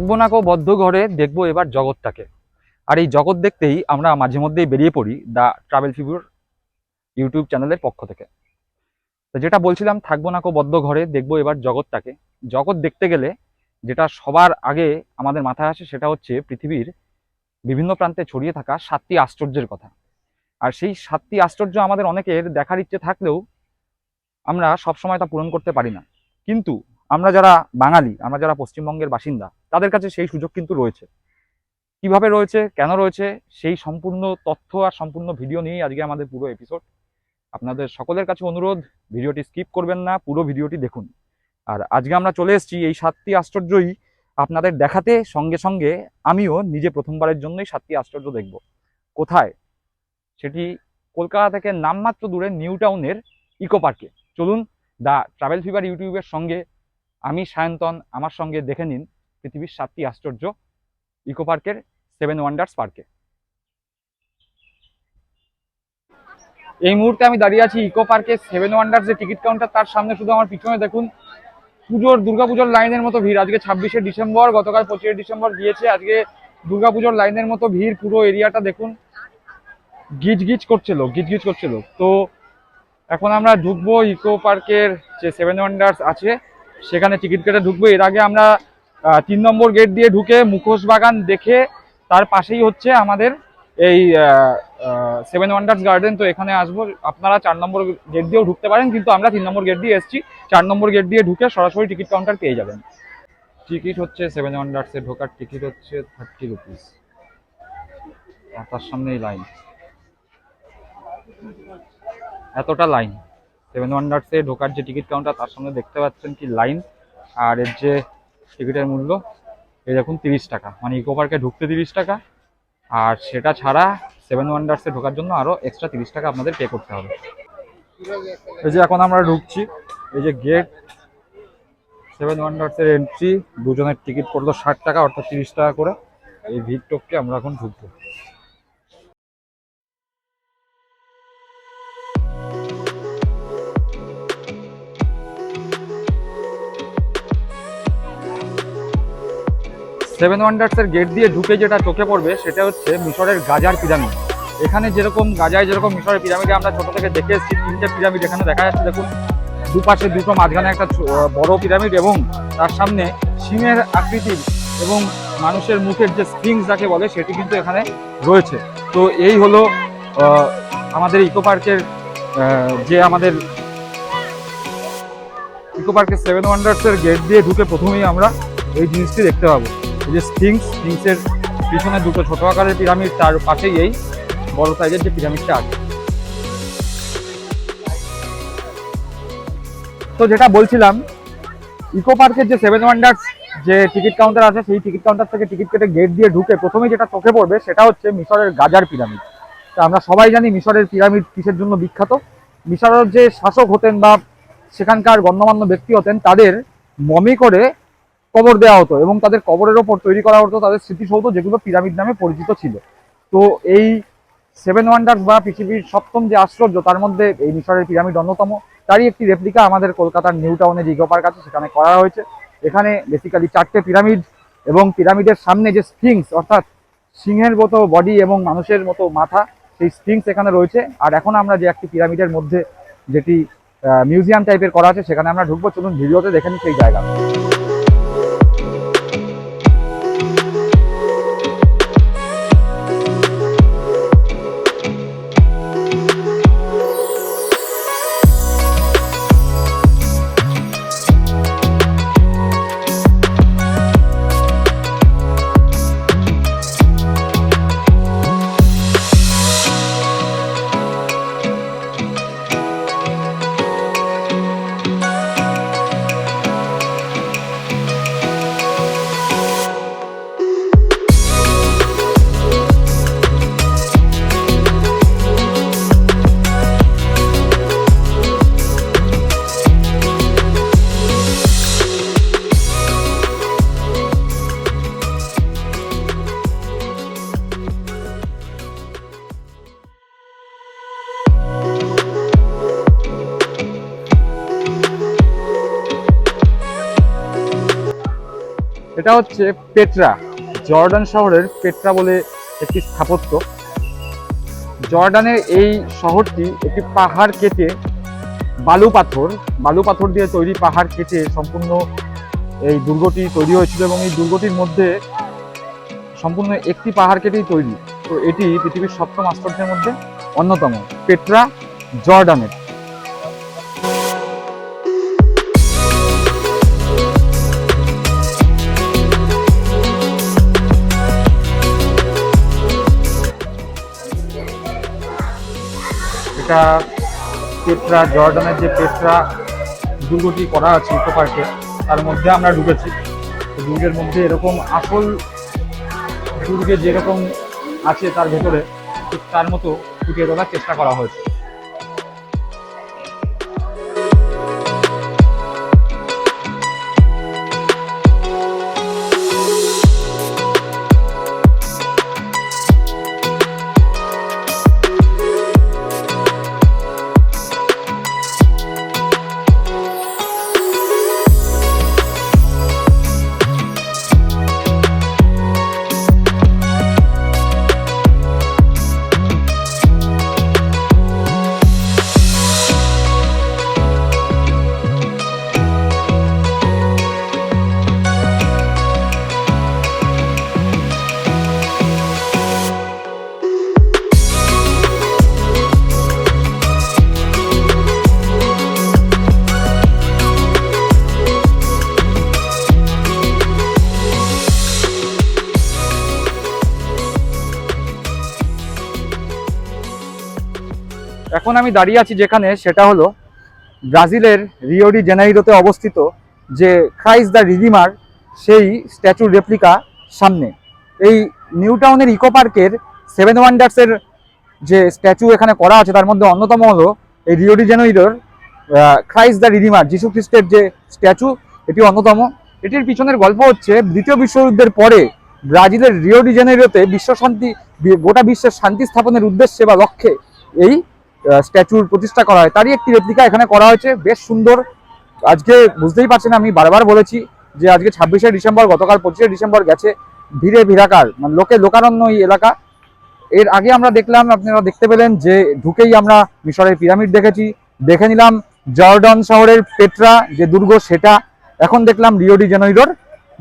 থাকব না কো বদ্ধ ঘরে, দেখব এবার জগৎটাকে। আর এই জগৎ দেখতেই আমরা মাঝে মধ্যেই বেরিয়ে পড়ি দ্য ট্রাভেল ফিগুর ইউটিউব চ্যানেলের পক্ষ থেকে। তো যেটা বলছিলাম, থাকব না কো বদ্ধ ঘরে, দেখব এবার জগৎটাকে। জগৎ দেখতে গেলে যেটা সবার আগে আমাদের মাথায় আসে, সেটা হচ্ছে পৃথিবীর বিভিন্ন প্রান্তে ছড়িয়ে থাকা সাতটি আশ্চর্যের কথা। আর সেই সাতটি আশ্চর্য আমাদের অনেকের দেখার ইচ্ছে থাকলেও আমরা সবসময় তা পূরণ করতে পারি না। কিন্তু আমরা যারা বাঙালি, আমরা যারা পশ্চিমবঙ্গের বাসিন্দা, তাদের কাছে সেই সুযোগ কিন্তু রয়েছে। কীভাবে রয়েছে, কেন রয়েছে, সেই সম্পূর্ণ তথ্য আর সম্পূর্ণ ভিডিও নিয়েই আজকে আমাদের পুরো এপিসোড আপনাদের সকলের কাছে অনুরোধ, ভিডিওটি স্কিপ করবেন না, পুরো ভিডিওটি দেখুন। আর আজকে আমরা চলে এসেছি এই সাতটি আশ্চর্যই আপনাদের দেখাতে। সঙ্গে সঙ্গে আমিও নিজে প্রথমবারের জন্যই সাতটি আশ্চর্য দেখব। কোথায়? সেটি কলকাতা থেকে নামমাত্র দূরে নিউ টাউনের ইকো পার্কে। চলুন, দ্য ট্রাভেল ফিভার ইউটিউবের সঙ্গে আমি সায়ন্তন, আমার সঙ্গে দেখে নিন পৃথিবীর সাতটি আশ্চর্য ইকো পার্কের সেভেন ওয়ান্ডার্স পার্কে এই মুহূর্তে আমি দাঁড়িয়ে আছি ইকো পার্কের সেভেন ওয়ান্ডার্স যে টিকিট কাউন্টার তার সামনে শুধু আমার পিছনে দেখুন পুজোর, দুর্গাপুজোর লাইনের মতো ভিড়। আজকে ছাব্বিশে ডিসেম্বর, গতকাল পঁচিশে ডিসেম্বর গিয়েছে। আজকে দুর্গাপুজোর লাইনের মতো ভিড় পুরো এরিয়াটা দেখুন। গিজ গিজ করছিল গিজ গিজ করছিল তো এখন আমরা ঢুকবো ইকো পার্কের যে সেভেন ওয়ান্ডার্স আছে। সেখানে টিকিট কেটে ঢুকবো। এর আগে আমরা তিন নম্বর গেট দিয়ে ঢুকে মুখোশ বাগান দেখে তার পাশেই হচ্ছে আমাদের এই সেভেন ওয়ান্ডার্স গার্ডেন তো এখানে আসব। আপনারা চার নম্বর গেট দিয়েও ঢুকতে পারেন, কিন্তু আমরা তিন নম্বর গেট দিয়ে এসেছি। চার নম্বর গেট দিয়ে ঢুকে সরাসরি টিকিট কাউন্টার পেয়ে যাবেন। টিকিট হচ্ছে সেভেন ওয়ান্ডার্সে ঢোকার টিকিট হচ্ছে থার্টি রুপিস। তার সামনেই লাইন। এতটা লাইন। সেভেন ওয়ান্ডার্সে ঢোকার যে টিকিট কাউন্টার তার সামনে দেখতে পাচ্ছেন কি লাইন আর এর যে টিকিটের মূল্য, এই দেখুন তিরিশ টাকা। মানে ইকো পার্কে ঢুকতে তিরিশ টাকা, আর সেটা ছাড়া সেভেন ওয়ান্ডার্সে ঢোকার জন্য আরও এক্সট্রা তিরিশ টাকা আপনাদের পে করতে হবে। এই যে এখন আমরা ঢুকছি, এই যে গেট সেভেন ওয়ান্ডার্সের এন্ট্রি দুজনের টিকিট পড়ল ষাট টাকা, অর্থাৎ তিরিশ টাকা করে। এই ভিড় টপকে আমরা এখন ঢুকবো। সেভেন ওয়ান্ডার্সের গেট দিয়ে ঢুকে যেটা চোখে পড়বে, সেটা হচ্ছে মিশরের গাজার পিরামিড এখানে যেরকম গাজায় যেরকম মিশরের পিরামিডে আমরা ছোট থেকে দেখে এসেছি, তিনটে পিরামিড এখানে দেখা যাচ্ছে। দেখুন, দুপাশে, দুটো মাঝখানে একটা বড় পিরামিড এবং তার সামনে সিংহের আকৃতির এবং মানুষের মুখের যে স্প্রিংস যাকে বলে, সেটি কিন্তু এখানে রয়েছে। তো এই হলো আমাদের ইকো পার্কের যে আমাদের ইকো পার্কের সেভেন ওয়ান্ডার্সের গেট দিয়ে ঢুকে প্রথমেই আমরা এই জিনিসটি দেখতে পাবো। যে স্ফিংস স্ফিংসের পিছনে দুটো ছোট আকারের পিরামিড তার পাশেই এই বড় সাইজের যে পিরামিডটা আছে। তো যেটা বলছিলাম ইকো পার্কের যে সেভেন ওয়ান্ডার্স যে টিকিট কাউন্টার আছে, সেই টিকিট কাউন্টার থেকে টিকিট কেটে গেট দিয়ে ঢুকে প্রথমেই যেটা চোখে পড়বে, সেটা হচ্ছে মিশরের গাজার পিরামিড তা আমরা সবাই জানি মিশরের পিরামিড কিসের জন্য বিখ্যাত? মিশরের যে শাসক হতেন বা সেখানকার গণ্যমান্য ব্যক্তি হতেন, তাদের মমি করে কবর দেওয়া হতো এবং তাদের কবরের ওপর তৈরি করা হতো তাদের স্মৃতিসৌধ যেগুলো পিরামিড নামে পরিচিত ছিল। তো এই সেভেন ওয়ান্ডার্স বা পৃথিবীর সপ্তম যে আশ্চর্য, তার মধ্যে এই মিশরের পিরামিড অন্যতম। তারই একটি রেপ্লিকা আমাদের কলকাতার নিউ টাউনে যে ইকো পার্ক আছে, সেখানে করা হয়েছে। এখানে বেসিক্যালি চারটে পিরামিড এবং পিরামিডের সামনে যে স্ফিংস অর্থাৎ সিংহের মতো বডি এবং মানুষের মতো মাথা, সেই স্ফিংস এখানে রয়েছে। আর এখন আমরা যে একটি পিরামিডের মধ্যে যেটি মিউজিয়াম টাইপের করা আছে, সেখানে আমরা ঢুকবো। চলুন ভিডিওতে দেখে নিই সেই জায়গা। এটা হচ্ছে পেট্রা, জর্ডান শহরের পেট্রা বলে একটি স্থাপত্য। জর্ডানের এই শহরটি একটি পাহাড় কেটে বালু পাথর বালু পাথর দিয়ে তৈরি পাহাড় কেটে সম্পূর্ণ এই দুর্গটি তৈরি হয়েছিল এবং এই দুর্গটির মধ্যে সম্পূর্ণ একটি পাহাড় কেটেই তৈরি। তো এটি পৃথিবীর সপ্তম আশ্চর্যের মধ্যে অন্যতম, পেট্রা জর্ডানের। এটা পেট্রা জর্ডানের যে পেট্রা দুর্গটি করা আছে উপকারকে পার্কে তার মধ্যে আমরা ঢুকেছি। দুর্গের মধ্যে এরকম আসল দুর্গে যেরকম আছে তার ভেতরে, ঠিক তার মতো ফুটিয়ে তোলার চেষ্টা করা হয়েছে। এখন আমি দাঁড়িয়ে আছি যেখানে, সেটা হলো ব্রাজিলের রিওডি জেনাইরোতে অবস্থিত যে ক্রাইস দ্য রিডিমার সেই স্ট্যাচুর রেপ্লিকা সামনে। এই নিউ টাউনের ইকো পার্কের সেভেন ওয়ান্ডার্সের যে স্ট্যাচু এখানে করা আছে, তার মধ্যে অন্যতম হলো এই রিওডি জেনাইরোর ক্রাইস দ্য রিডিমার যিশু খ্রিস্টের যে স্ট্যাচু এটি অন্যতম। এটির পিছনের গল্প হচ্ছে, দ্বিতীয় বিশ্বযুদ্ধের পরে ব্রাজিলের রিওডি জেনাইরোতে বিশ্ব শান্তি গোটা বিশ্বের শান্তি স্থাপনের উদ্দেশ্যে বা লক্ষ্যে এই স্ট্যাচুর প্রতিষ্ঠা করা হয়। তারই একটি রেপ্লিকা এখানে করা হয়েছে। বেশ সুন্দর। আজকে বুঝতেই পারছেন আমি বারবার বলেছি যে আজকে ছাব্বিশে ডিসেম্বর, গতকাল পঁচিশে ডিসেম্বর গেছে ভিড়ে ভিড়াকার মানে লোকে লোকারণ্য এই এলাকা। এর আগে আমরা দেখলাম, আপনারা দেখতে পেলেন যে ঢুকেই আমরা মিশরের পিরামিড দেখেছি। দেখে নিলাম জর্ডন শহরের পেট্রা, যে দুর্গ সেটা। এখন দেখলাম রিওডি জেনইরোর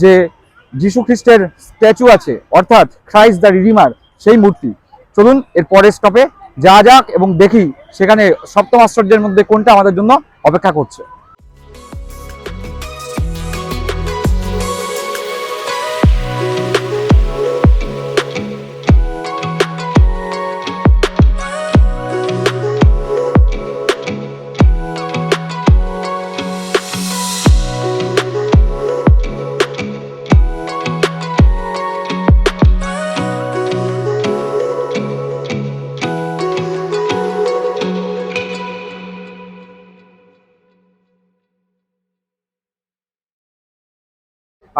যে যিশু খ্রিস্টের স্ট্যাচু আছে, অর্থাৎ ক্রাইস্ট দ্য রিডিমার, সেই মূর্তি। চলুন, এর পরের স্টপে যা যাক এবং দেখি সেখানে সপ্তম আশ্চর্যের মধ্যে কোনটা আমাদের জন্য অপেক্ষা করছে।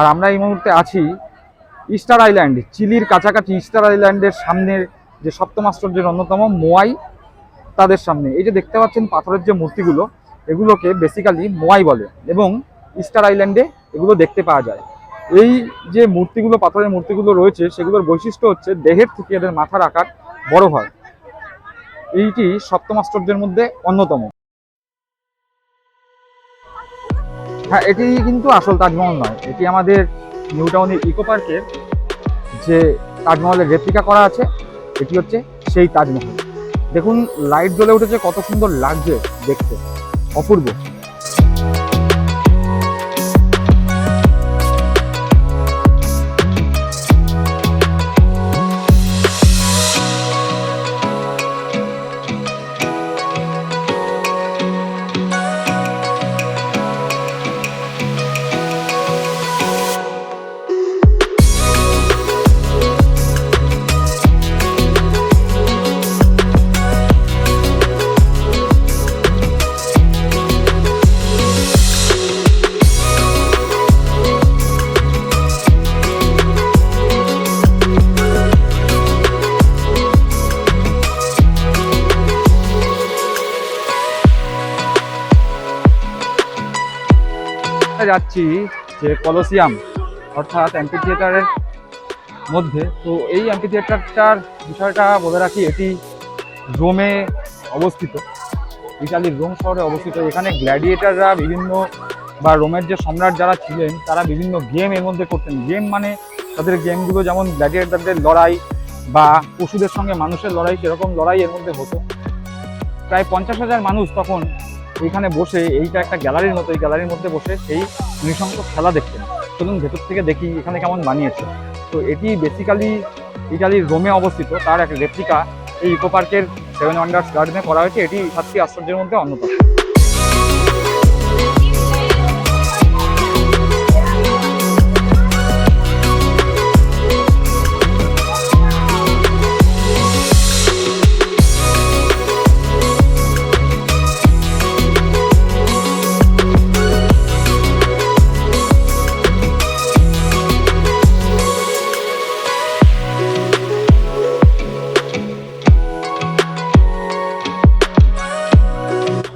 আর আমরা এই মুহূর্তে আছি ইস্টার আইল্যান্ড চিলির কাছাকাছি ইস্টার আইল্যান্ডের সামনের যে সপ্তম আশ্চর্যের অন্যতম মোয়াই তাদের সামনে। এই যে দেখতে পাচ্ছেন পাথরের যে মূর্তিগুলো, এগুলোকে বেসিক্যালি মোয়াই বলে এবং ইস্টার আইল্যান্ডে এগুলো দেখতে পাওয়া যায়। এই যে মূর্তিগুলো, পাথরের মূর্তিগুলো রয়েছে, সেগুলোর বৈশিষ্ট্য হচ্ছে দেহের থেকে এদের মাথার আকার বড় হয়। এইটি সপ্তম আশ্চর্যের মধ্যে অন্যতম। হ্যাঁ এটি কিন্তু আসল তাজমহল নয়। এটি আমাদের নিউ টাউনের ইকো পার্কের যে তাজমহলের রেপ্লিকা করা আছে, এটি হচ্ছে সেই তাজমহল। দেখুন লাইট জ্বলে উঠেছে, কত সুন্দর লাগছে দেখতে। অপূর্ব। যাচ্ছি যে কলসিয়াম, অর্থাৎ অ্যাম্পি থিয়েটারের মধ্যে। তো এই অ্যাম্পি থিয়েটারটার বিষয়টা বলে রাখি, এটি রোমে অবস্থিত। ইটালির রোম শহরে অবস্থিত। এখানে গ্ল্যাডিয়েটাররা বিভিন্ন বা রোমের যে সম্রাট যারা ছিলেন, তারা বিভিন্ন গেম এর মধ্যে করতেন। গেম মানে তাদের গেমগুলো যেমন গ্ল্যাডিয়েটারদের লড়াই বা পশুদের সঙ্গে মানুষের লড়াই, সেরকম লড়াই এর মধ্যে হতো। প্রায় পঞ্চাশ হাজার মানুষ তখন এইখানে বসে, এইটা একটা গ্যালারির মতো, এই গ্যালারির মধ্যে বসে সেই নৃশংস খেলা দেখতেন চলুন ভেতর থেকে দেখি এখানে কেমন বানিয়েছে। তো এটি বেসিক্যালি ইটালির রোমে অবস্থিত, তার এক রেপ্লিকা এই ইকো পার্কের সেভেন ওয়ান্ডার্স গার্ডেনে করা হয়েছে। এটি সাতটি আশ্চর্যের মধ্যে অন্যতম।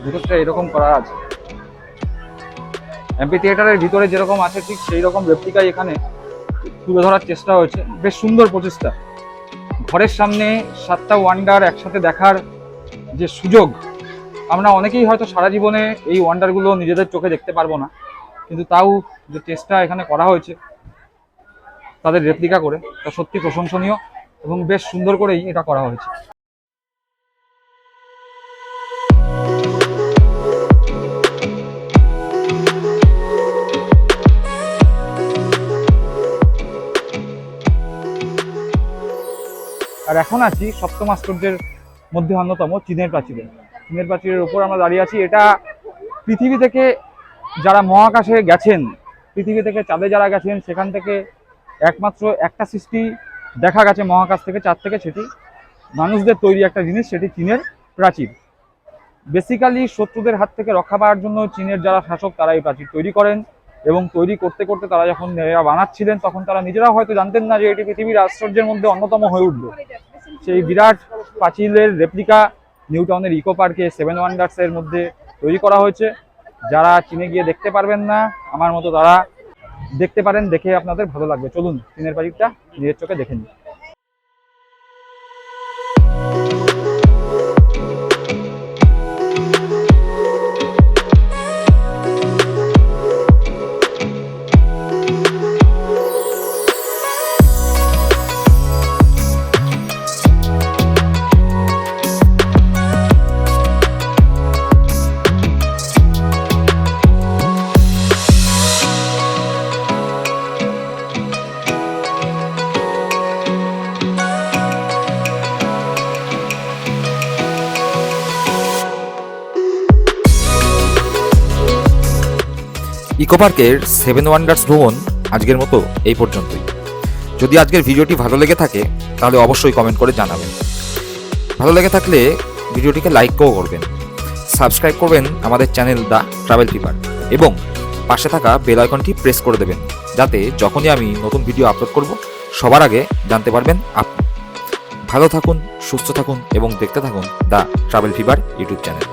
ভেতরটা এরকম করা আছে। এমপি থিয়েটারের ভিতরে যেরকম আছে, ঠিক সেই রকম রেপ্লিকাই এখানে তুলে ধরার চেষ্টা হয়েছে। বেশ সুন্দর প্রচেষ্টা। ঘরের সামনে সাতটা ওয়ান্ডার একসাথে দেখার যে সুযোগ, আমরা অনেকেই হয়তো সারা জীবনে এই ওয়ান্ডারগুলো নিজেদের চোখে দেখতে পারব না, কিন্তু তাও যে চেষ্টা এখানে করা হয়েছে তাদের রেপ্লিকা করে, তা সত্যি প্রশংসনীয় এবং বেশ সুন্দর করেই এটা করা হয়েছে। আর এখন আছি সপ্তম আশ্চর্যের মধ্যে অন্যতম চীনের প্রাচীরে। চীনের প্রাচীরের উপর আমরা দাঁড়িয়ে আছি। এটা পৃথিবী থেকে যারা মহাকাশে গেছেন, পৃথিবী থেকে চাঁদে যারা গেছেন, সেখান থেকে একমাত্র একটা সৃষ্টি দেখা গেছে মহাকাশ থেকে, চাঁদ থেকে সেটি। মানুষদের তৈরি একটা জিনিস, সেটি চীনের প্রাচীর। বেসিক্যালি শত্রুদের হাত থেকে রক্ষা পাওয়ার জন্য চীনের যারা শাসক, তারা এই প্রাচীর তৈরি করেন। এবং তৈরি করতে করতে তারা যখন বানাচ্ছিলেন, তখন তারা নিজেরা হয়তো জানতেন না যে এটি পৃথিবীর আশ্চর্যের মধ্যে অন্যতম হয়ে উঠল। সেই বিরাট পাঁচিলের রেপ্লিকা নিউটাউনের ইকো পার্কে সেভেন ওয়ান্ডার্সের মধ্যে তৈরি করা হয়েছে। যারা চীনে গিয়ে দেখতে পারবেন না, আমার মতো তারা দেখতে পারেন, দেখে আপনাদের ভালো লাগবে। চলুন, চীনের পার্কটা নিজের চোখে দেখে নিন ইকো পার্কের সেভেন ওয়ান্ডার্স ভ্রমণ আজকের মতো এই পর্যন্তই। যদি আজকের ভিডিওটি ভালো লেগে থাকে, তাহলে অবশ্যই কমেন্ট করে জানাবেন। ভালো লেগে থাকলে ভিডিওটিকে লাইকও করবেন। সাবস্ক্রাইব করবেন আমাদের চ্যানেল দ্য ট্রাভেল পিপার এবং পাশে থাকা বেল আইকনটি প্রেস করে দেবেন, যাতে যখনই আমি নতুন ভিডিও আপলোড করব, সবার আগে জানতে পারবেন আপনি। ভালো থাকুন, সুস্থ থাকুন এবং দেখতে থাকুন the travel fever YouTube channel